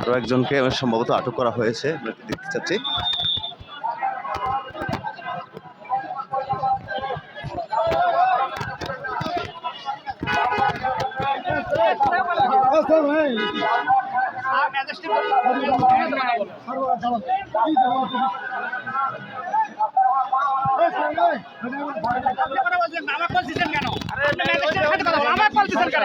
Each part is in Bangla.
আরও একজনকে সম্ভবত আটক করা হয়েছে আমরা দেখতে চাচ্ছি আমার কল দিচ্ছেন কেন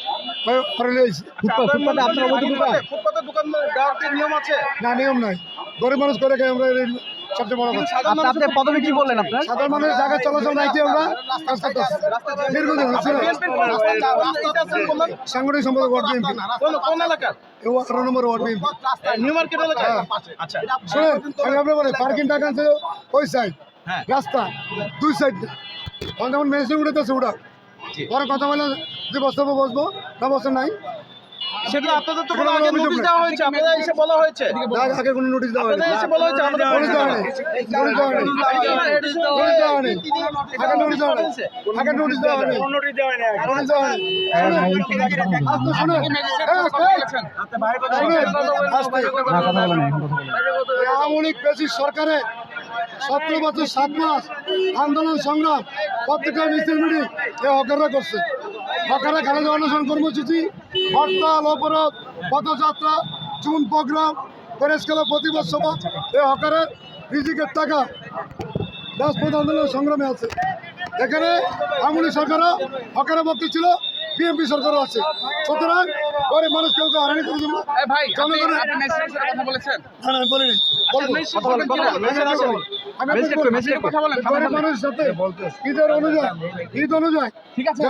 করে লিয়েছি ফুটপাতে আপনার ফুটপাতে দোকান দেওয়ার কি নিয়ম আছে? না নিয়ম নাই। গরিব মানুষ করে খাই আমরা সবচেয়ে বড় কথা। আপনি প্রথমে কি বললেন আপনার? সাধারণ মানুষের জায়গা চলাচল নাই কি আমরা? রাস্তা দীর্ঘদিন হচ্ছে সাংগঠনিক সম্পাদক ওয়ার্ড বিএনপি। কোন কোন আঠারো নম্বর ওয়ার্ড বিএনপি। নিউ মার্কেট এলাকা আচ্ছা। শুনেন আমি আপনার বলে পার্কিং টাকা আছে ওই সাইড হ্যাঁ। রাস্তা দুই সাইড যেমন মেশিন উঠেছে উঠা পরে কথা বলে যে বসবো বসবো। বসে নাই সেটা আপনাদের তো কোনো আগে নোটিশ দেওয়া হয়েছে আপনাদের এসে বলা হয়েছে আগে- কোনো নোটিশ দেওয়া হয়নি এসে বলা হয়েছে আমাদের নোটিশ দেওয়া হয়নি নোটিশ দেওয়া হয়নি নোটিশ দেওয়া হয়নি আগে নোটিশ দেওয়া হয়নি আগে নোটিশ দেওয়া হয়নি নোটিশ দেওয়া হয়নি আস্তে শুনেন। আওয়ামী লীগ বেশি সরকারে সতেরো বছর সাত মাস আন্দোলন সংগ্রাম প্রত্যেকটা মিছিল মিটিং এ হকাররা করছে হকাররা খালেদা অনশন কর্মসূচি, হরতাল, অবরোধ, পদযাত্রা, চুন প্রোগ্রাম প্রেস ক্লাব প্রতিবাদ সভা এ হকারের রিজিকের টাকা রাজপথ আন্দোলনের সংগ্রামে আছে। এখানে আমুলি সরকারও হকারের পক্ষে ছিল বিএনপি সরকারও আছে। সুতরাং পরে মানুষ কেউ কেউ হারানি করে দেবো সাথে ঈদের অনুযায়ী ঈদ অনুযায়ী ঠিক আছে।